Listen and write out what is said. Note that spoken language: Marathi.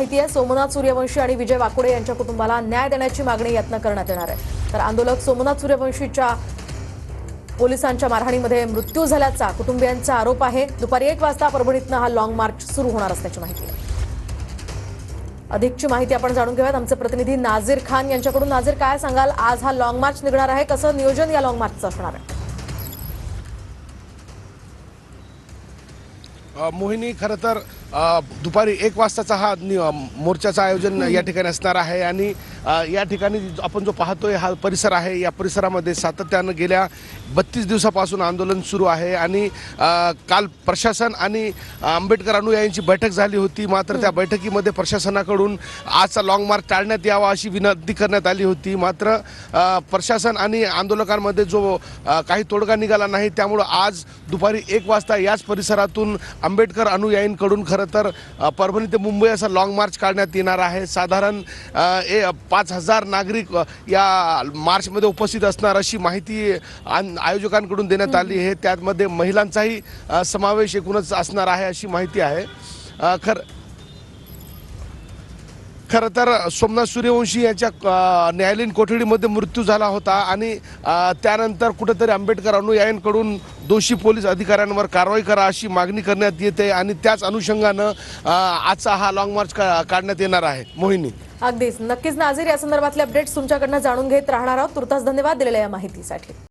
माहिती आहे सोमनाथ सूर्यवंशी आणि विजय वाकुडे यांच्या कुटुंबाला न्याय देण्याची मागणी यत्न करण्यात येणार आहे. तर आंदोलक सोमनाथ सूर्यवंशीच्या पोलिसांच्या मारहाणीमध्ये मृत्यू झाल्याचा कुटुंबियांचा आरोप आहे. दुपारी एक वाजता परभणीतनं हा लॉंग मार्च सुरू होणार असल्याची माहिती आहे. अधिकची माहिती आपण जाणून घेऊयात. आमचे प्रतिनिधी नाझीर खान यांच्याकडून. नाझीर काय सांगाल? आज हा लॉंग मार्च निघणार आहे. कसं नियोजन या लॉंग मार्चचं असणार आहे? मोहिनी खरं तर दुपारी एक वाजताचा हा नि- मोर्चाचं आयोजन या ठिकाणी असणार आहे आणि या ठिकाणी आपण जो पाहतोय हा परिसर आहे या परिसरामध्ये सातत्यानं गेल्या बत्तीस दिवसापासून आंदोलन सुरू आहे आणि काल प्रशासन आणि आंबेडकर अनुयायांची बैठक झाली होती. मात्र त्या बैठकीमध्ये प्रशासनाकडून आजचा लाँग मार्च टाळण्यात यावा अशी विनंती करण्यात आली होती. मात्र प्रशासन आणि आंदोलकांमध्ये जो काही तोडगा निघाला नाही त्यामुळं आज दुपारी एक वाजता याच परिसरातून आंबेडकर अनुयायींकडून खरं तर परभणी ते मुंबई असा लाँग मार्च काढण्यात येणार आहे. साधारण ए पाच हजार नागरिक या मार्चमध्ये उपस्थित असणार अशी माहिती आन- आयोजकांकडून देण्यात आली आहे. त्यामध्ये महिलांचाही समावेश एकूणच असणार आहे अशी माहिती आहे. खरं खरं तर सोमनाथ सूर्यवंशी यांच्या न्यायालयीन कोठडीमध्ये मृत्यू झाला होता आणि त्यानंतर कुठेतरी आंबेडकर अनुयायांकडून दोषी पोलीस अधिकाऱ्यांवर कारवाई करा अशी मागणी करण्यात येते आणि त्याच अनुषंगानं आजचा हा लॉंग मार्च का- काढण्यात येणार आहे. मोहिनी. अगदीच. नक्कीच नाझीर या संदर्भातले अपडेट्स तुमच्याकडनं जाणून घेत राहणार आहोत. तुर्तास धन्यवाद दिलेल्या या माहितीसाठी.